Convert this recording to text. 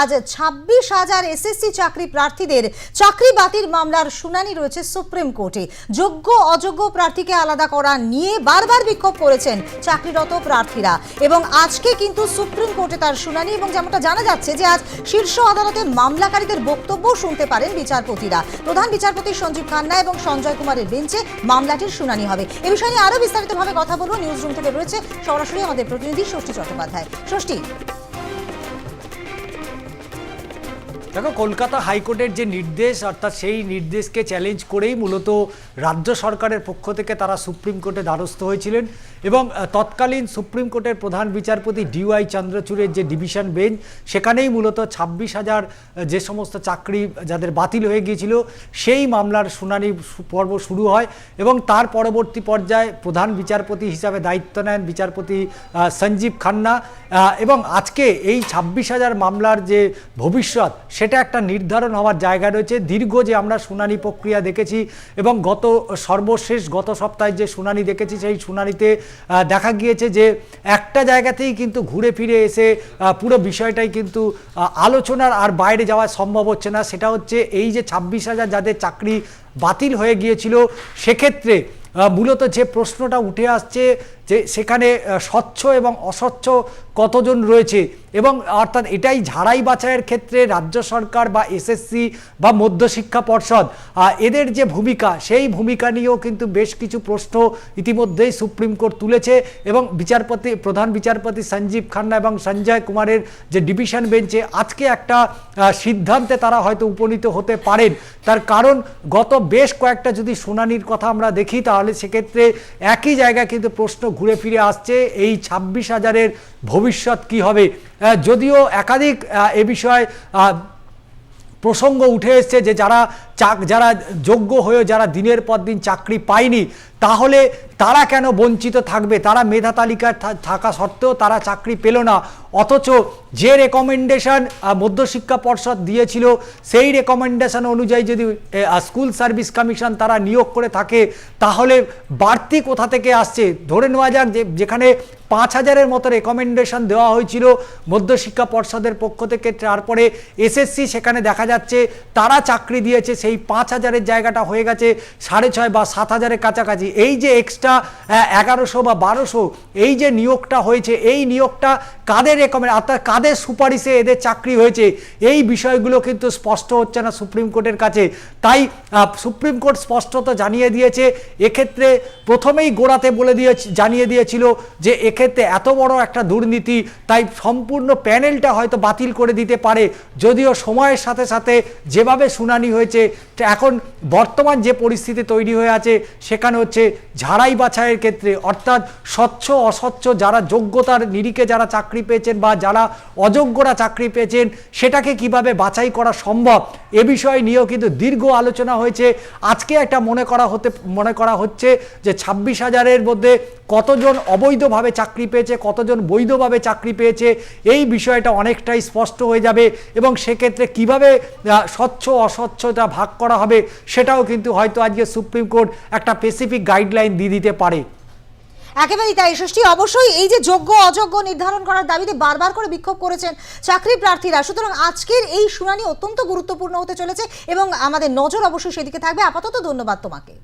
আজ ছাব্বিশ হাজার এসএসসি চাকরি প্রার্থীদের চাকরি বাতিল মামলার শুনানি রয়েছে সুপ্রিম কোর্টে। যোগ্য, অযোগ্য প্রার্থীকে আলাদা করা নিয়ে বারবার বিক্ষোভ করেছেন চাকরিরত প্রার্থীরা। এবং আজকে কিন্তু সুপ্রিম কোর্টে তার শুনানি এবং যেমনটা জানা যাচ্ছে যে আজ শীর্ষ আদালতে মামলাকারীদের বক্তব্য শুনতে পারেন বিচারপতিরা। প্রধান বিচারপতি সঞ্জীব খান্না এবং সঞ্জয় কুমারের বেঞ্চে মামলাটির শুনানি হবে। এ বিষয়ে নিয়ে আরও বিস্তারিতভাবে কথা বলব। নিউজ রুম থেকে রয়েছে সরাসরি আমাদের প্রতিনিধি ষষ্ঠী চট্টোপাধ্যায়। ষষ্ঠী। দেখো, কলকাতা হাইকোর্টের যে নির্দেশ, অর্থাৎ সেই নির্দেশকে চ্যালেঞ্জ করেই মূলত রাজ্য সরকারের পক্ষ থেকে তারা সুপ্রিম কোর্টে দ্বারস্থ হয়েছিলেন এবং তৎকালীন সুপ্রিম কোর্টের প্রধান বিচারপতি ডিওয়াই চন্দ্রচূড়ের যে ডিভিশন বেঞ্চ, সেখানেই মূলত ছাব্বিশ হাজার যে সমস্ত চাকরি যাদের বাতিল হয়ে গিয়েছিল, সেই মামলার শুনানি পর্ব শুরু হয় এবং তার পরবর্তী পর্যায়ে প্রধান বিচারপতি হিসাবে দায়িত্ব নেন বিচারপতি সঞ্জীব খান্না এবং আজকে এই ছাব্বিশ হাজার মামলার যে ভবিষ্যৎ সেটা একটা নির্ধারণ হওয়ার জায়গা রয়েছে। দীর্ঘ যে আমরা শুনানি প্রক্রিয়া দেখেছি এবং গত সর্বশেষ গত সপ্তাহে যে শুনানি দেখেছি, সেই শুনানিতে দেখা গিয়েছে যে একটা জায়গাতেই কিন্তু ঘুরে ফিরে এসে পুরো বিষয়টাই কিন্তু আলোচনার আর বাইরে যাওয়া সম্ভব হচ্ছে না। সেটা হচ্ছে এই যে ছাব্বিশ হাজার যাদের চাকরি বাতিল হয়ে গিয়েছিল, সেক্ষেত্রে মূলত যে প্রশ্নটা উঠে আসছে যে সেখানে স্বচ্ছ এবং অস্বচ্ছ কতজন রয়েছে এবং অর্থাৎ এটাই ঝাড়াই বাছাইয়ের ক্ষেত্রে রাজ্য সরকার বা এসএসসি বা মধ্যশিক্ষা পর্ষদ এদের যে ভূমিকা, সেই ভূমিকা নিয়েও কিন্তু বেশ কিছু প্রশ্ন ইতিমধ্যেই সুপ্রিম কোর্ট তুলেছে এবং বিচারপতি, প্রধান বিচারপতি সঞ্জীব খান্না এবং সঞ্জয় কুমারের যে ডিভিশন বেঞ্চে আজকে একটা সিদ্ধান্তে তারা হয়তো উপনীত হতে পারেন। তার কারণ, গত বেশ কয়েকটা যদি শুনানির কথা আমরা দেখি, তাহলে সেক্ষেত্রে একই জায়গায় কিন্তু প্রশ্ন ঘুরে ফিরে আসছে, এই ছাব্বিশ হাজারের ভবিষ্যৎ কি হবে? যদিও একাধিক এ বিষয়ে প্রসঙ্গ উঠে এসছে যে যারা চাক যারা যোগ্য হয়েও যারা দিনের পর দিন চাকরি পায়নি, তাহলে তারা কেন বঞ্চিত থাকবে? তারা মেধা তালিকায় থাকা সত্ত্বেও তারা চাকরি পেল না। অথচ যে রেকমেন্ডেশন মধ্যশিক্ষা পর্ষদ দিয়েছিল, সেই রেকমেন্ডেশন অনুযায়ী যদি স্কুল সার্ভিস কমিশন তারা নিয়োগ করে থাকে, তাহলে বাড়তি কোথা থেকে আসছে? ধরে নেওয়া যাক যে, যেখানে পাঁচ হাজারের মতো রেকমেন্ডেশন দেওয়া হয়েছিল মধ্যশিক্ষা পর্ষদের পক্ষ থেকে, তারপরে এসএসসি সেখানে দেখা যাচ্ছে, তারা চাকরি দিয়েছে সেই পাঁচ হাজারের জায়গাটা হয়ে গেছে সাড়ে ছয় বা সাত হাজারের কাছাকাছি। এই যে এক্সট্রা এগারোশো বা বারোশো, এই যে নিয়োগটা হয়েছে, এই নিয়োগটা কাদের রেকমেন্ড অর্থাৎ কাদের সুপারিশে এদের চাকরি হয়েছে, এই বিষয়গুলো কিন্তু স্পষ্ট হচ্ছে না সুপ্রিম কোর্টের কাছে। তাই সুপ্রিম কোর্ট স্পষ্টত জানিয়ে দিয়েছে, এক্ষেত্রে প্রথমেই গোড়াতে বলে দিয়ে জানিয়ে দিয়েছিল যে এক্ষেত্রে এত বড় একটা দুর্নীতি, তাই সম্পূর্ণ প্যানেলটা হয়তো বাতিল করে দিতে পারে, যদিও সময়ের সাথে সাথে যেভাবে শুনানি হয়েছে এখন বর্তমান যে পরিস্থিতি তৈরি হয়ে আছে, সেখানে হচ্ছে ঝাড়াই বাছাইয়ের ক্ষেত্রে, অর্থাৎ স্বচ্ছ, অস্বচ্ছ যারা যোগ্যতার নিরিখে যারা চাকরি পেয়েছেন বা যারা অযোগ্যরা চাকরি পেয়েছেন, সেটাকে কীভাবে বাছাই করা সম্ভব, এ বিষয় নিয়েও কিন্তু দীর্ঘ আলোচনা হয়েছে। আজকে একটা মনে করা হতে, মনে করা হচ্ছে যে ছাব্বিশ হাজারের মধ্যে কতজন অবৈধভাবে চাকরি পেয়েছে, কতজন বৈধভাবে চাকরি পেয়েছে, এই বিষয়টা অনেকটাই স্পষ্ট হয়ে যাবে এবং সেক্ষেত্রে কীভাবে স্বচ্ছ, অস্বচ্ছতা ভাগ করা হবে সেটাও কিন্তু হয়তো আজকে সুপ্রিম কোর্ট একটা স্পেসিফিক গাইডলাইন দিয়ে দিতে পারে। একেবারেই তাই, ষষ্ঠী অবশ্যই এই যে যোগ্য, অযোগ্য নির্ধারণ করার দাবিতে বারবার করে বিক্ষোভ করেছেন চাকরি প্রার্থীরা। সুতরাং আজকের এই শুনানি অত্যন্ত গুরুত্বপূর্ণ হতে চলেছে এবং আমাদের নজর অবশ্যই সেদিকে থাকবে। আপাতত ধন্যবাদ তোমাকে।